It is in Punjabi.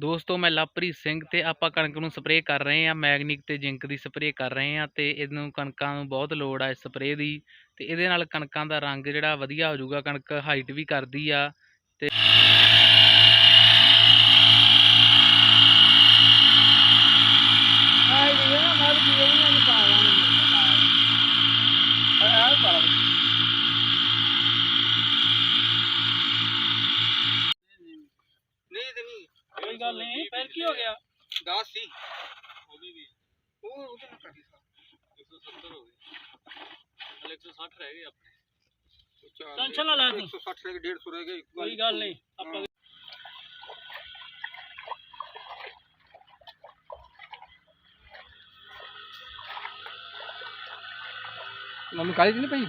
ਦੋਸਤੋ, ਮੈਂ ਲਵਪ੍ਰੀਤ ਸਿੰਘ ਤੇ ਆਪਾਂ ਕਣਕ ਨੂੰ ਸਪਰੇਅ ਕਰ ਰਹੇ ਹਾਂ, ਮੈਗਨਿਕ ਤੇ ਜ਼ਿੰਕ ਦੀ ਸਪਰੇਅ ਕਰ ਰਹੇ ਹਾਂ ਤੇ ਇਹਨੂੰ ਕਣਕਾਂ ਨੂੰ ਬਹੁਤ ਲੋੜ ਆ ਇਸ ਸਪਰੇਅ ਦੀ ਤੇ ਇਹਦੇ ਨਾਲ ਕਣਕਾਂ ਦਾ ਰੰਗ ਜਿਹੜਾ ਵਧੀਆ ਹੋ ਜਾਊਗਾ, ਕਣਕ ਹਾਈਟ ਵੀ ਕਰਦੀ ਆ ਤੇ ਨਹੀਂ ਨਹੀਂ। कोई गल नहीं फिर की हो गया 10 सी ਉਹਦੀ ਵੀ ਉਹ ਉਹਦੇ ਨਾਲ ਕਰੀ ਸਾ 170 ਹੋ ਗਏ 160 ਰਹਿ ਗਏ ਆਪਣੇ टेंशन ना ला तू 160 ਰਹਿ ਗਏ 150 ਰਹਿ ਗਏ ਕੋਈ ਗੱਲ ਨਹੀਂ ਆਪਾਂ मम्मी काली थी ना भाई